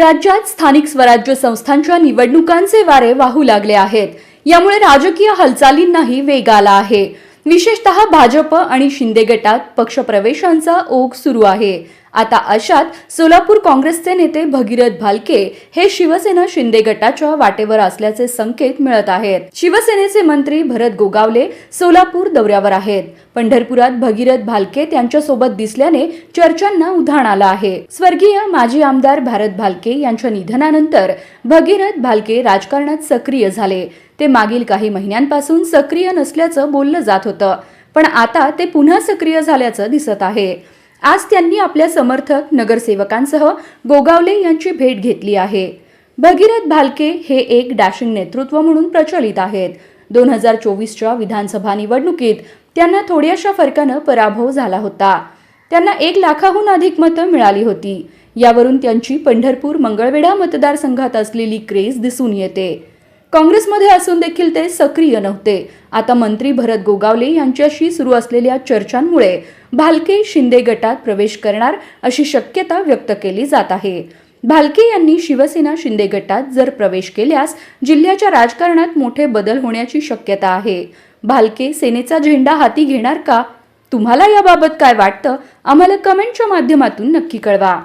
राज्यात स्थानिक स्वराज्य संस्थांच्या निवडणुकांचे वारे वाहू लागले आहेत. यामुळे राजकीय हालचालींनाही वेग आला आहे. विशेषतः भाजप आणि शिंदे गटात पक्षप्रवेशांचा ओघ सुरू आहे. आता अशात सोलापूर काँग्रेसचे नेते भगीरथ भालके हे शिवसेना शिंदे गटाच्या वाटेवर असल्याचे संकेत मिळत आहेत. शिवसेनेचे मंत्री भरत गोगावले सोलापूर दौऱ्यावर आहेत. पंढरपुरात भगीरथ भालके त्यांच्यासोबत दिसल्याने चर्चांना उधाण आलं आहे. स्वर्गीय माजी आमदार भारत भालके यांच्या निधनानंतर भगीरथ भालके राजकारणात सक्रिय झाले. ते मागील काही महिन्यांपासून सक्रिय नसल्याचं बोललं जात होतं. पण आता ते पुन्हा सक्रिय झाल्याचं दिसत आहे. आज त्यांनी आपल्या समर्थक नगरसेवकांसह गोगावले यांची भेट घेतली आहे. भगीरथ भालके हे एक डॅशिंग नेतृत्व म्हणून प्रचलित आहेत. दोन हजार चोवीसच्या विधानसभा निवडणुकीत त्यांना थोड्याशा फरकानं पराभव झाला होता. त्यांना एक लाखाहून अधिक मतं मिळाली होती. यावरून त्यांची पंढरपूर मंगळवेढा मतदारसंघात असलेली क्रेज दिसून येते. काँग्रेसमध्ये असून देखील ते सक्रिय नव्हते. आता मंत्री भरत गोगावले यांच्याशी सुरू असलेल्या चर्चांमुळे भालके शिंदे गटात प्रवेश करणार अशी शक्यता व्यक्त केली जात आहे. भालके यांनी शिवसेना शिंदे गटात जर प्रवेश केल्यास जिल्ह्याच्या राजकारणात मोठे बदल होण्याची शक्यता आहे. भालके सेनेचा झेंडा हाती घेणार का? तुम्हाला याबाबत काय वाटतं? आम्हाला कमेंटच्या माध्यमातून नक्की कळवा.